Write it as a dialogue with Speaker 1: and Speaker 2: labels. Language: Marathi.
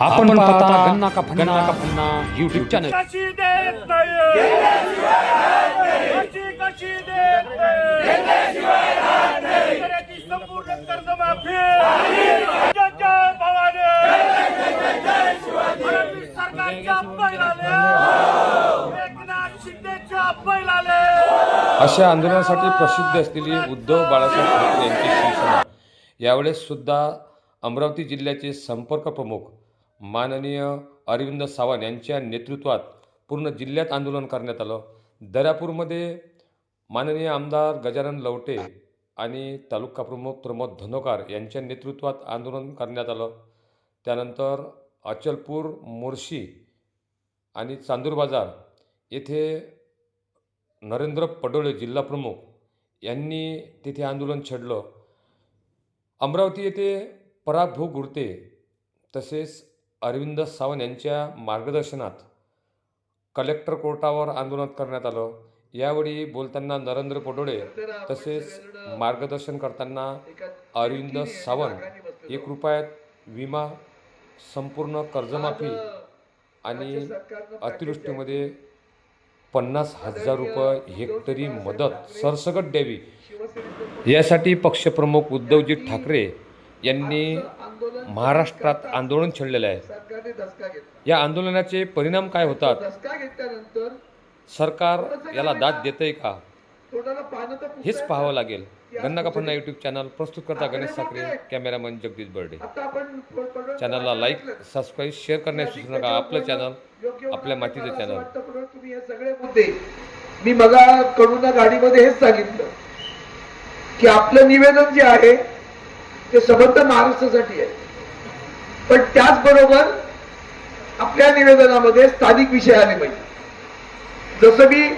Speaker 1: आपण पाहता गन्ना का गन्ना का फन्ना युट्यूब चॅनल
Speaker 2: कशी देत नाही? कशी कशी देत नाही? शेतकऱ्याची संपूर्ण कर्जमाफी जय जय भवानी फडणवीस सरकारच्या बैलाले एकनाथ शिंदेच्या बैलाले
Speaker 3: अशा आंदोलनासाठी प्रसिद्ध असलेली उद्धव बाळासाहेब ठाकरे यांची शिवसेना. यावेळेस सुद्धा अमरावती जिल्ह्याचे संपर्क प्रमुख माननीय अरविंद सावंत यांच्या नेतृत्वात पूर्ण जिल्ह्यात आंदोलन करण्यात आलं. दर्यापूरमध्ये माननीय आमदार गजानन लवटे आणि तालुका प्रमुख प्रमोद धनोकार यांच्या नेतृत्वात आंदोलन करण्यात आलं. त्यानंतर अचलपूर मोर्शी आणि चांदूर बाजार येथे नरेंद्र पडोळे जिल्हाप्रमुख यांनी तिथे आंदोलन छेडलं. अमरावती येथे पराग भाऊ गुडते तसेच अरविंद सावंत यांच्या मार्गदर्शनात कलेक्टर कोर्टावर आंदोलन करण्यात आलं. यावेळी बोलताना नरेंद्र पडोळे तसेच मार्गदर्शन करताना अरविंद सावंत एक रुपयात विमा संपूर्ण कर्जमाफी आणि अतिवृष्टीमध्ये पन्नास हजार रुपये हेक्टरी मदत सरसकट द्यावी. यासाठी पक्षप्रमुख उद्धवजी ठाकरे यांनी महाराष्ट्रात आंदोलन छेडलेलं आहे. या आंदोलनाचे परिणाम काय होतात? सरकार याला दाद देतंय का? हेच पाहावं लागेल. गन्ना कापन्ना यूट्यूब चॅनल प्रस्तुत करता गणेश साखरे कॅमेरामन जगदीश बर्डे. चॅनलला लाईक सबस्क्राईब शेअर करण्यास विसरू नका. आपलं चॅनल आपल्या मातीचं चॅनल.
Speaker 4: मी मगा कडून गाडीमध्ये हेच सांगितलं की आपलं निवेदन जे आहे ते संबंध महाराष्ट्रासाठी आहे. पण त्याचबरोबर आपल्या निवेदनामध्ये स्थानिक विषय आले पाहिजे. जसं मी